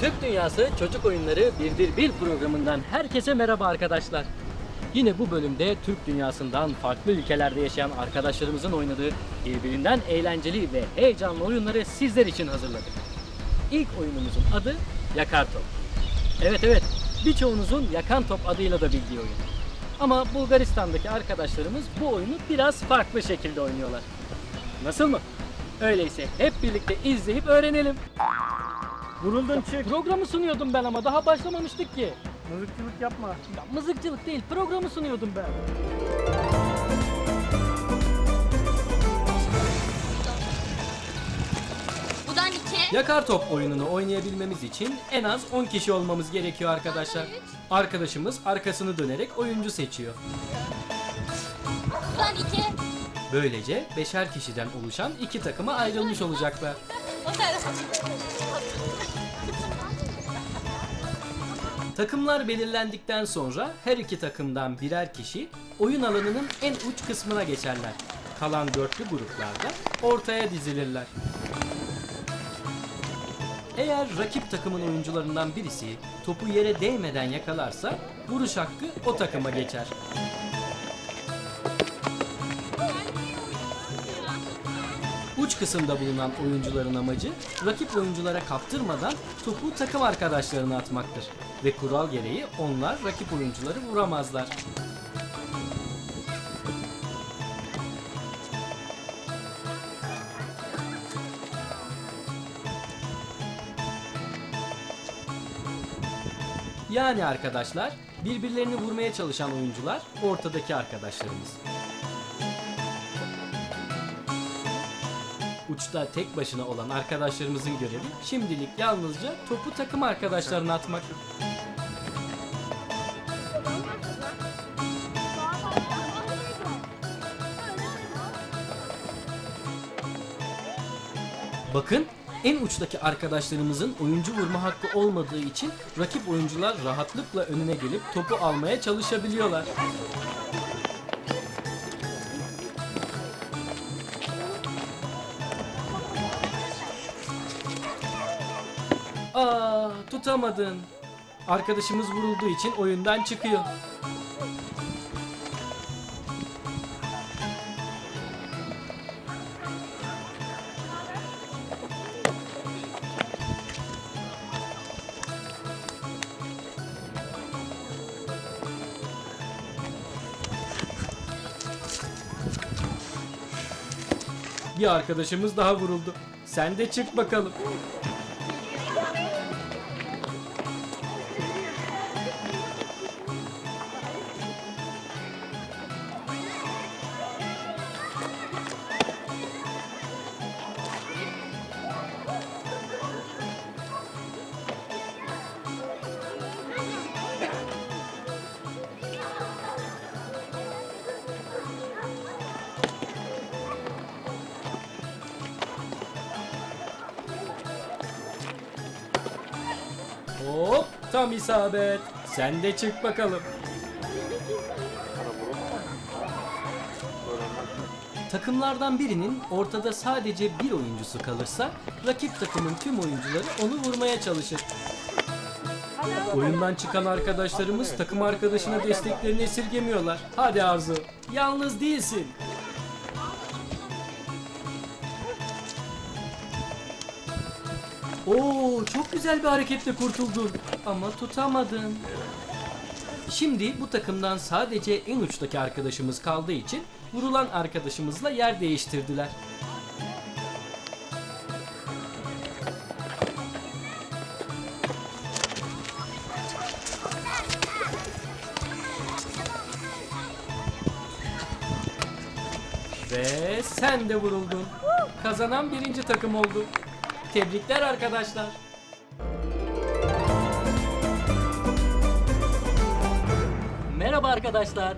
Türk Dünyası Çocuk Oyunları Birdir Bir programından herkese merhaba arkadaşlar. Yine bu bölümde Türk dünyasından farklı ülkelerde yaşayan arkadaşlarımızın oynadığı birbirinden eğlenceli ve heyecanlı oyunları sizler için hazırladık. İlk oyunumuzun adı Yakar Top. Evet evet, birçoğunuzun Yakan Top adıyla da bildiği oyun. Ama Bulgaristan'daki arkadaşlarımız bu oyunu biraz farklı şekilde oynuyorlar. Nasıl mı? Öyleyse hep birlikte izleyip öğrenelim. Vuruldun çık. Programı sunuyordum ben ama daha başlamamıştık ki. Mızıkçılık yapma. Ya mızıkçılık değil, programı sunuyordum ben. Buradan iki. Yakar top oyununu oynayabilmemiz için en az 10 kişi olmamız gerekiyor arkadaşlar. Arkadaşımız arkasını dönerek oyuncu seçiyor. Buradan iki. Böylece beşer kişiden oluşan iki takıma ayrılmış olacaklar. Takımlar belirlendikten sonra her iki takımdan birer kişi oyun alanının en uç kısmına geçerler. Kalan dörtlü gruplarda ortaya dizilirler. Eğer rakip takımın oyuncularından birisi topu yere değmeden yakalarsa vuruş hakkı o takıma geçer. Uç kısımda bulunan oyuncuların amacı rakip oyunculara kaptırmadan topu takım arkadaşlarına atmaktır. Ve kural gereği onlar rakip oyuncuları vuramazlar. Yani arkadaşlar birbirlerini vurmaya çalışan oyuncular ortadaki arkadaşlarımız. Uçta tek başına olan arkadaşlarımızın görevi şimdilik yalnızca topu takım arkadaşlarına atmak. Bakın en uçtaki arkadaşlarımızın oyuncu vurma hakkı olmadığı için rakip oyuncular rahatlıkla önüne gelip topu almaya çalışabiliyorlar. Aa, tutamadın. Arkadaşımız vurulduğu için oyundan çıkıyor. Bir arkadaşımız daha vuruldu. Sen de çık bakalım. Tam isabet. Sen de çık bakalım. Takımlardan birinin ortada sadece bir oyuncusu kalırsa rakip takımın tüm oyuncuları onu vurmaya çalışır. Oyundan çıkan arkadaşlarımız takım arkadaşına desteklerini esirgemiyorlar. Hadi Arzu, yalnız değilsin. Güzel bir hareketle kurtuldun ama tutamadın. Şimdi bu takımdan sadece en uçtaki arkadaşımız kaldığı için vurulan arkadaşımızla yer değiştirdiler. Ve sen de vuruldun. Kazanan birinci takım oldu. Tebrikler arkadaşlar. Merhaba arkadaşlar.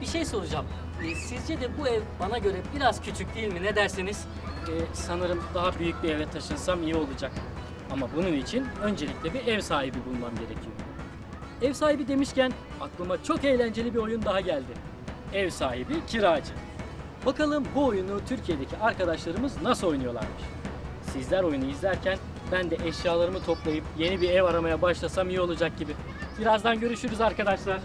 Bir şey soracağım. Ee, Sizce de bu ev bana göre biraz küçük değil mi? Ne dersiniz? Ee, sanırım daha büyük bir eve taşınsam iyi olacak. Ama bunun için öncelikle bir ev sahibi bulmam gerekiyor. Ev sahibi demişken aklıma çok eğlenceli bir oyun daha geldi. Ev sahibi kiracı. Bakalım bu oyunu Türkiye'deki arkadaşlarımız nasıl oynuyorlarmış. Sizler oyunu izlerken Ben de eşyalarımı toplayıp yeni bir ev aramaya başlasam iyi olacak gibi. Birazdan görüşürüz arkadaşlar.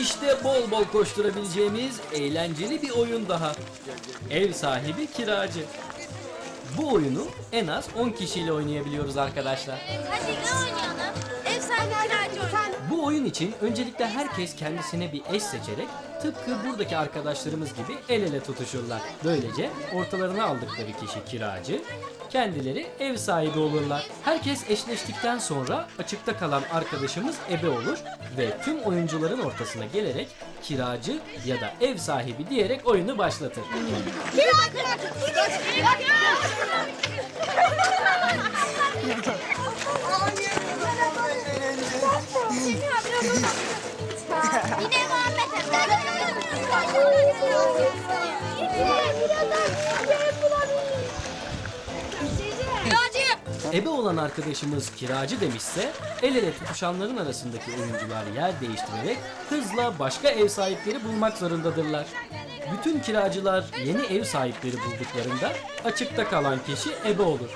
İşte bol bol koşturabileceğimiz eğlenceli bir oyun daha. Ev sahibi kiracı. Bu oyunu en az 10 kişiyle oynayabiliyoruz arkadaşlar. Hadi ne oynayalım? Ev sahibi kiracı oyun için öncelikle herkes kendisine bir eş seçerek tıpkı buradaki arkadaşlarımız gibi el ele tutuşurlar. Böylece ortalarına aldıkları kişi kiracı, kendileri ev sahibi olurlar. Herkes eşleştikten sonra açıkta kalan arkadaşımız ebe olur ve tüm oyuncuların ortasına gelerek kiracı ya da ev sahibi diyerek oyunu başlatır. Kiracı. Ebe olan arkadaşımız kiracı demişse el ele tutuşanların arasındaki oyuncular yer değiştirerek hızla başka ev sahipleri bulmak zorundadırlar. Bütün kiracılar yeni ev sahipleri bulduklarında açıkta kalan kişi ebe olur.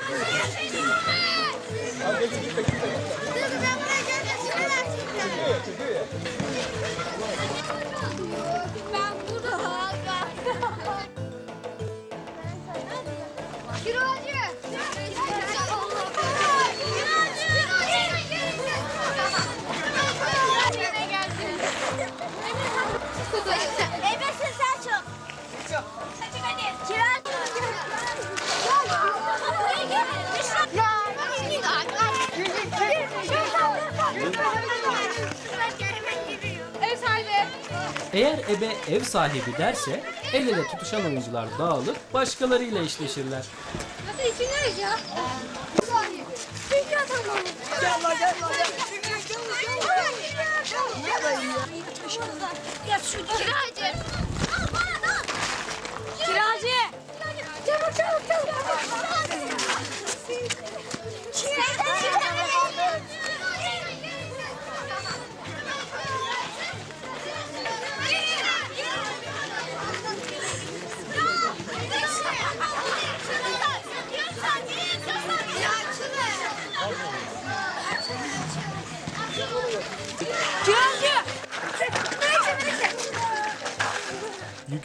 Ebe ev sahibi derse el ele tutuşan oyuncular dağılıp başkalarıyla eşleşirler. Hadi için ne ya? Sahibi.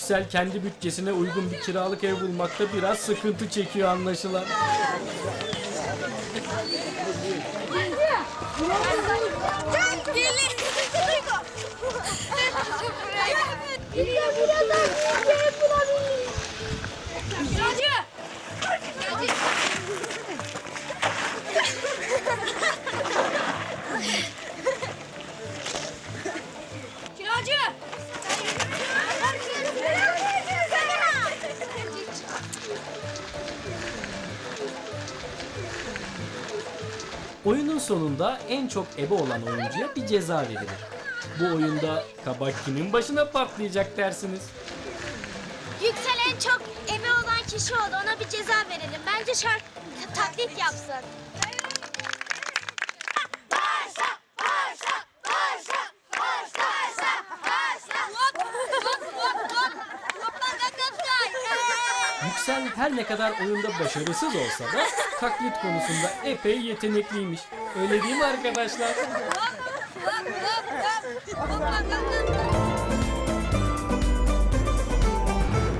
Yüksel kendi bütçesine uygun bir kiralık ev bulmakta biraz sıkıntı çekiyor anlaşılan. Sonunda en çok ebe olan oyuncuya bir ceza verilir. Bu oyunda kabak kimin başına patlayacak dersiniz. Yüksel en çok evi olan kişi oldu. Ona bir ceza verelim. Bence şarkı taklit yapsın. Her ne kadar oyunda başarısız olsa da taklit konusunda epey yetenekliymiş. Öyle değil mi arkadaşlar?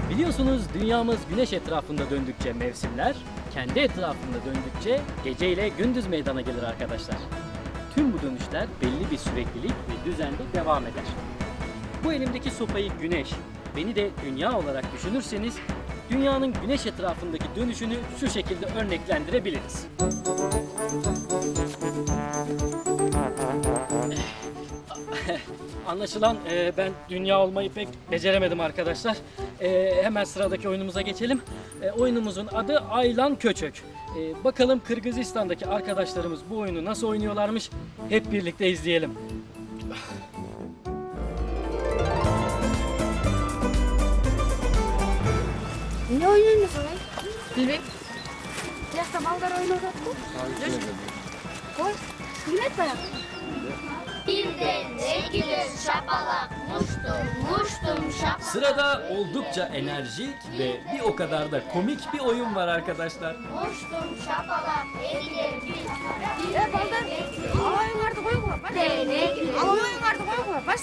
Biliyorsunuz dünyamız güneş etrafında döndükçe mevsimler, kendi etrafında döndükçe gece ile gündüz meydana gelir arkadaşlar. Tüm bu dönüşler belli bir süreklilik ve düzende devam eder. Bu elimdeki sopayı güneş, beni de dünya olarak düşünürseniz dünyanın güneş etrafındaki dönüşünü şu şekilde örneklendirebiliriz. Anlaşılan e, ben dünya olmayı pek beceremedim arkadaşlar. E, hemen sıradaki oyunumuza geçelim. E, oyunumuzun adı Aylan Köçök. E, bakalım Kırgızistan'daki arkadaşlarımız bu oyunu nasıl oynuyorlarmış hep birlikte izleyelim. Ne oynuyorsun lan? Bilmem. Ya sabahlar oynadık. Koy. Millet bayağı. Birden çekilir şapalak. Muştum muştum şapalak. Sırada oldukça enerjik ve bir o kadar da komik bir oyun var arkadaşlar. Muştum şapalak. Edilir bir Ya baldan ama oyun vardı var mı? Baş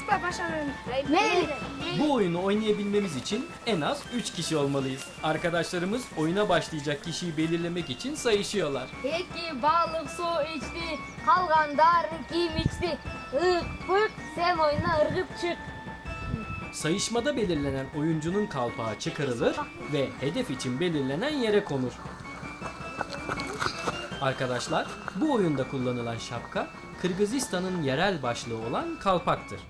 Bu oyunu oynayabilmemiz için en az 3 kişi olmalıyız. Arkadaşlarımız oyuna başlayacak kişiyi belirlemek için sayışıyorlar. Peki balık su içti, kalgan dar kim içti? Irk pırt sen oyuna ırgıp çık. Sayışmada belirlenen oyuncunun kalpağı çıkarılır ve hedef için belirlenen yere konur. Arkadaşlar bu oyunda kullanılan şapka Kırgızistan'ın yerel başlığı olan kalpaktır.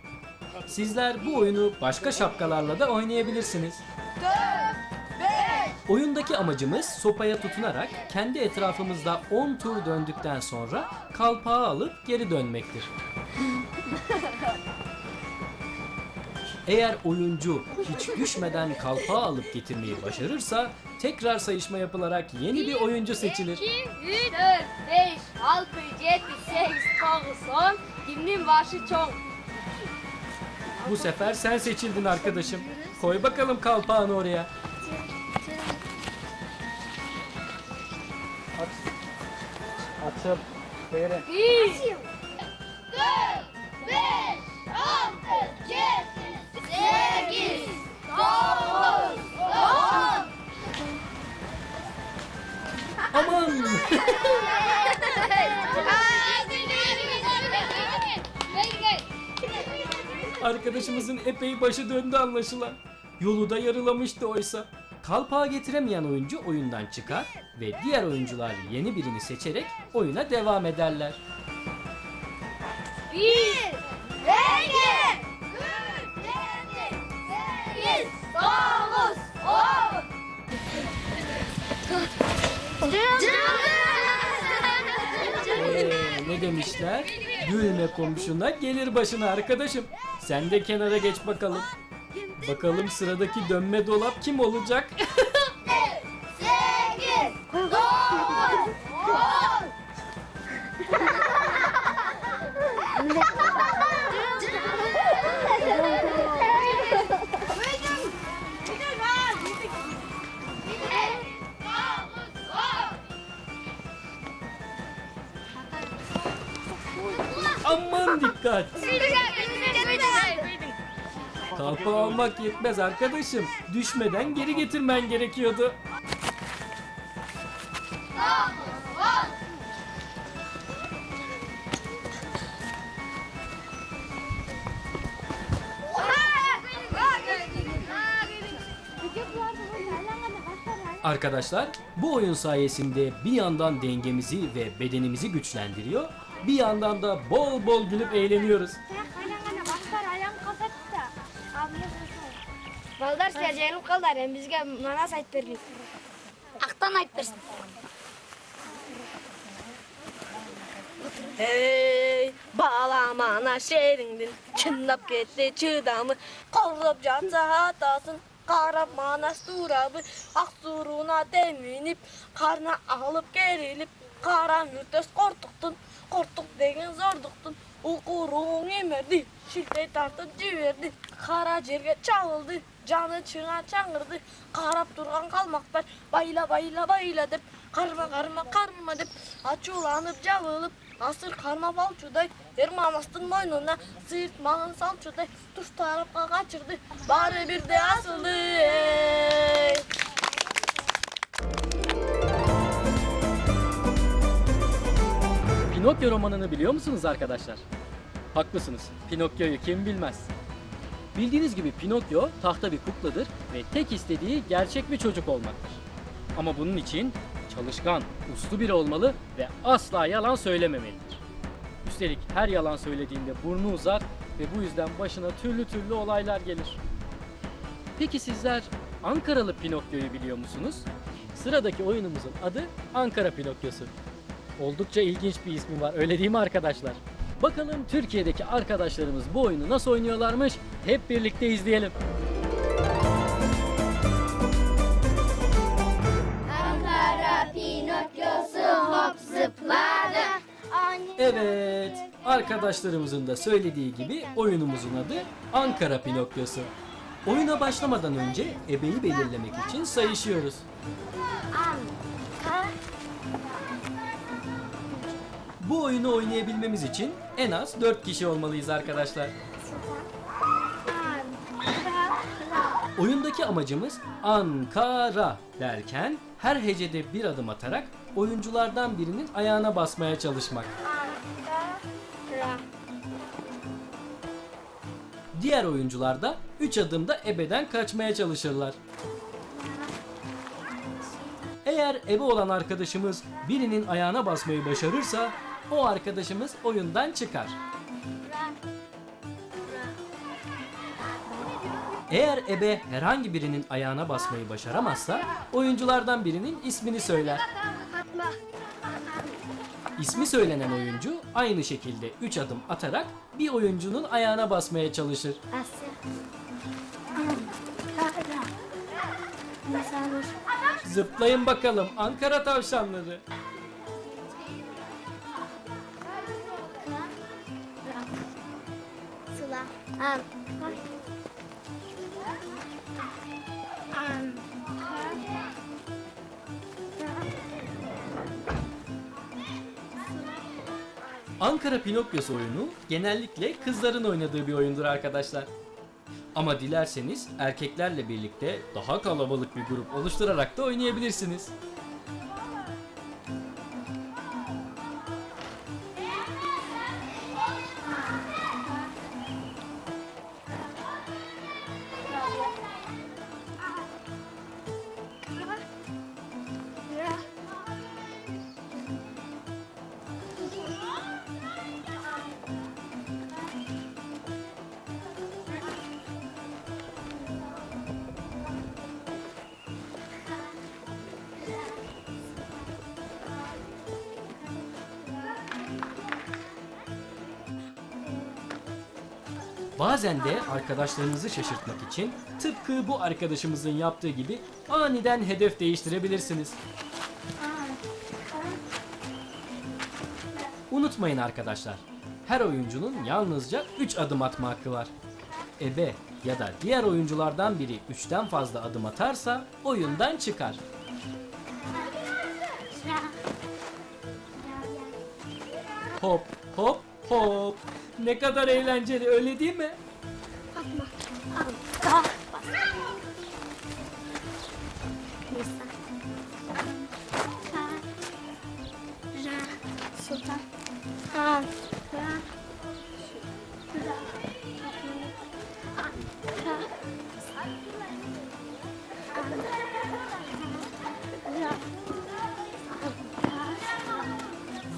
Sizler bu oyunu başka şapkalarla da oynayabilirsiniz. Oyundaki amacımız sopaya tutunarak kendi etrafımızda 10 tur döndükten sonra kalpağı alıp geri dönmektir. Eğer oyuncu hiç düşmeden kalpağı alıp getirmeyi başarırsa tekrar sayışma yapılarak yeni bir oyuncu seçilir. 2, 3, 4, 5, 6, 7, 8, 9, 10. Kimnin başı çok? Bu sefer sen seçildin arkadaşım. Koy bakalım kalpağını oraya. Açıp verin. 1, 4, Arkadaşımızın epey başı döndü anlaşılan. Yolu da yarılamıştı oysa. Kalpağı getiremeyen oyuncu oyundan çıkar ve diğer oyuncular yeni birini seçerek oyuna devam ederler. 1, Rengi 3, 7, 8, 9, 10. Ee, ne demişler? Gülme komşuna gelir başına arkadaşım. Sen de kenara geç bakalım. Bakalım sıradaki dönme dolap kim olacak? Kalpağı almak yetmez arkadaşım. Düşmeden geri getirmen gerekiyordu. Arkadaşlar bu oyun sayesinde bir yandan dengemizi ve bedenimizi güçlendiriyor, bir yandan da bol bol gülüp eğleniyoruz. калдыңар силер жеңип калдыңар эми бизге манас айтып бергиле актан айтып берсин ей балам манас шериңдин чындап кетти чыдамы колдоп жатса атасын қарап манас турабы ақ суруна демініп қарна алып керіліп қара нүртес қортықтың қортық деген зордықтың уқуруын емерді шілтей тартып жіберді қара жерге чабылды canı çığına çağırdı. Karap durgan kalmak var. Bayla bayla bayla dep. Karma karma karma dep. Açılanıp cavılıp. Asır karma balçuday. Ermanastın boynuna sıyırtmağın salçuday. Tuz tarafka kaçırdı. Bari bir de asıldı. Pinokyo romanını biliyor musunuz arkadaşlar? Haklısınız. Pinokyo'yu kim bilmez? Bildiğiniz gibi Pinokyo tahta bir kukladır ve tek istediği gerçek bir çocuk olmaktır. Ama bunun için çalışkan, uslu biri olmalı ve asla yalan söylememelidir. Üstelik her yalan söylediğinde burnu uzar ve bu yüzden başına türlü türlü olaylar gelir. Peki sizler Ankaralı Pinokyo'yu biliyor musunuz? Sıradaki oyunumuzun adı Ankara Pinokyosu. Oldukça ilginç bir ismi var öyle değil mi arkadaşlar? Bakalım Türkiye'deki arkadaşlarımız bu oyunu nasıl oynuyorlarmış hep birlikte izleyelim. Ankara Pinokyosu hop zıpladı. Evet, Arkadaşlarımızın da söylediği gibi oyunumuzun adı Ankara Pinokyosu. Oyuna başlamadan önce ebeyi belirlemek için sayışıyoruz. Bu oyunu oynayabilmemiz için en az 4 kişi olmalıyız arkadaşlar. Oyundaki amacımız Ankara derken her hecede bir adım atarak oyunculardan birinin ayağına basmaya çalışmak. Diğer oyuncular da 3 adımda ebeden kaçmaya çalışırlar. Eğer ebe olan arkadaşımız birinin ayağına basmayı başarırsa o arkadaşımız oyundan çıkar. Eğer ebe herhangi birinin ayağına basmayı başaramazsa oyunculardan birinin ismini söyler. İsmi söylenen oyuncu aynı şekilde 3 adım atarak bir oyuncunun ayağına basmaya çalışır. Zıplayın bakalım Ankara tavşanları. Sıla. Ankara Pinokyosu oyunu genellikle kızların oynadığı bir oyundur arkadaşlar. Ama dilerseniz erkeklerle birlikte daha kalabalık bir grup oluşturarak da oynayabilirsiniz. Bazen de arkadaşlarınızı şaşırtmak için tıpkı bu arkadaşımızın yaptığı gibi aniden hedef değiştirebilirsiniz. Unutmayın arkadaşlar. Her oyuncunun yalnızca 3 adım atma hakkı var. Ebe ya da diğer oyunculardan biri 3'ten fazla adım atarsa oyundan çıkar. Hop hop hop. Ne kadar eğlenceli öyle değil mi? Sultan.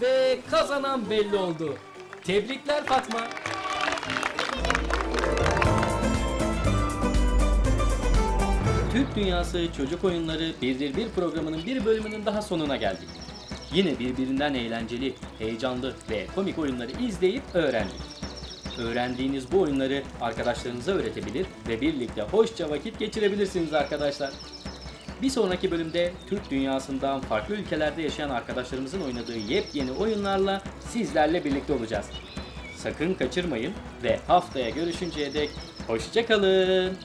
Ve kazanan belli oldu. Tebrikler Fatma. Türk Dünyası Çocuk Oyunları Birdir Bir programının bir bölümünün daha sonuna geldik. Yine birbirinden eğlenceli, heyecanlı ve komik oyunları izleyip öğrendik. Öğrendiğiniz bu oyunları arkadaşlarınıza öğretebilir ve birlikte hoşça vakit geçirebilirsiniz arkadaşlar. Bir sonraki bölümde Türk dünyasından farklı ülkelerde yaşayan arkadaşlarımızın oynadığı yepyeni oyunlarla sizlerle birlikte olacağız. Sakın kaçırmayın ve haftaya görüşünceye dek hoşça kalın.